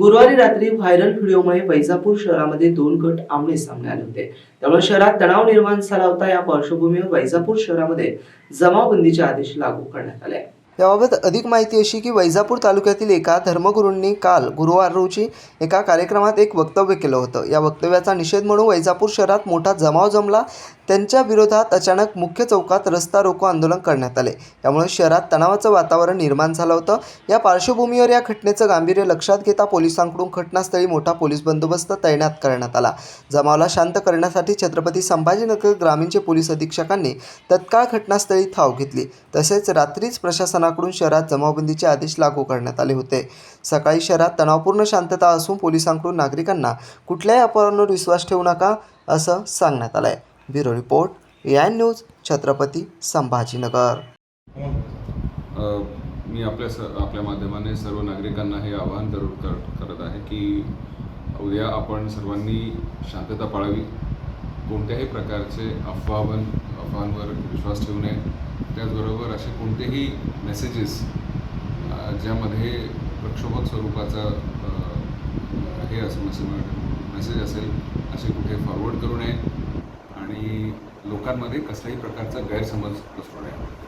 गुरुवारी रात्री व्हायरल व्हिडिओमुळे वैजापूर शहरामध्ये दोन गट आमने सामने आले होते. त्यामुळे शहरात तणाव निर्माण झाला होता. या पार्श्वभूमीवर वैजापूर शहरामध्ये जमावबंदीचे आदेश लागू करण्यात आले. याबाबत अधिक माहिती अशी की वैजापूर तालुक्यातील एका धर्मगुरूंनी काल गुरुवार रोजी एका कार्यक्रमात एक वक्तव्य केलं होतं. या वक्तव्याचा निषेध म्हणून वैजापूर शहरात मोठा जमाव जमला. त्यांच्या विरोधात अचानक मुख्य चौकात रस्ता रोको आंदोलन करण्यात आले. त्यामुळे शहरात तणावाचं वातावरण निर्माण झालं होतं. या पार्श्वभूमीवर या घटनेचं गांभीर्य लक्षात घेता पोलिसांकडून घटनास्थळी मोठा पोलीस बंदोबस्त तैनात करण्यात आला. जमावाला शांत करण्यासाठी छत्रपती संभाजीनगर ग्रामीणचे पोलीस अधीक्षकांनी तत्काळ घटनास्थळी धाव घेतली. तसेच रात्रीच प्रशासनाकडून शहरात जमावबंदीचे आदेश लागू करण्यात आले होते. सकाळी शहरात तणावपूर्ण शांतता असून पोलिसांकडून नागरिकांना कुठल्याही अफवांवर विश्वास ठेवू नका असं सांगण्यात आलं आहे bureau report N news Chhatrapati Sambhajinagar. मी आपल्या स आपल्या माध्यमाने सर्व नागरिकांना हे आवाहन कर कर करत आहे की उद्या आपण सर्वांनी शांतता पाळावी. कोणत्याही प्रकारचे अफवावन अफवांवर विश्वास ठेवू नये. त्याचबरोबर असे कोणतेही मेसेजेस ज्यामध्ये प्रक्षोभक स्वरूपाचा हे असं मेसेज असेल असे कुठे फॉरवर्ड करू नये. आणि लोकांमध्ये कसल्याही प्रकारचा गैरसमज पसरू नये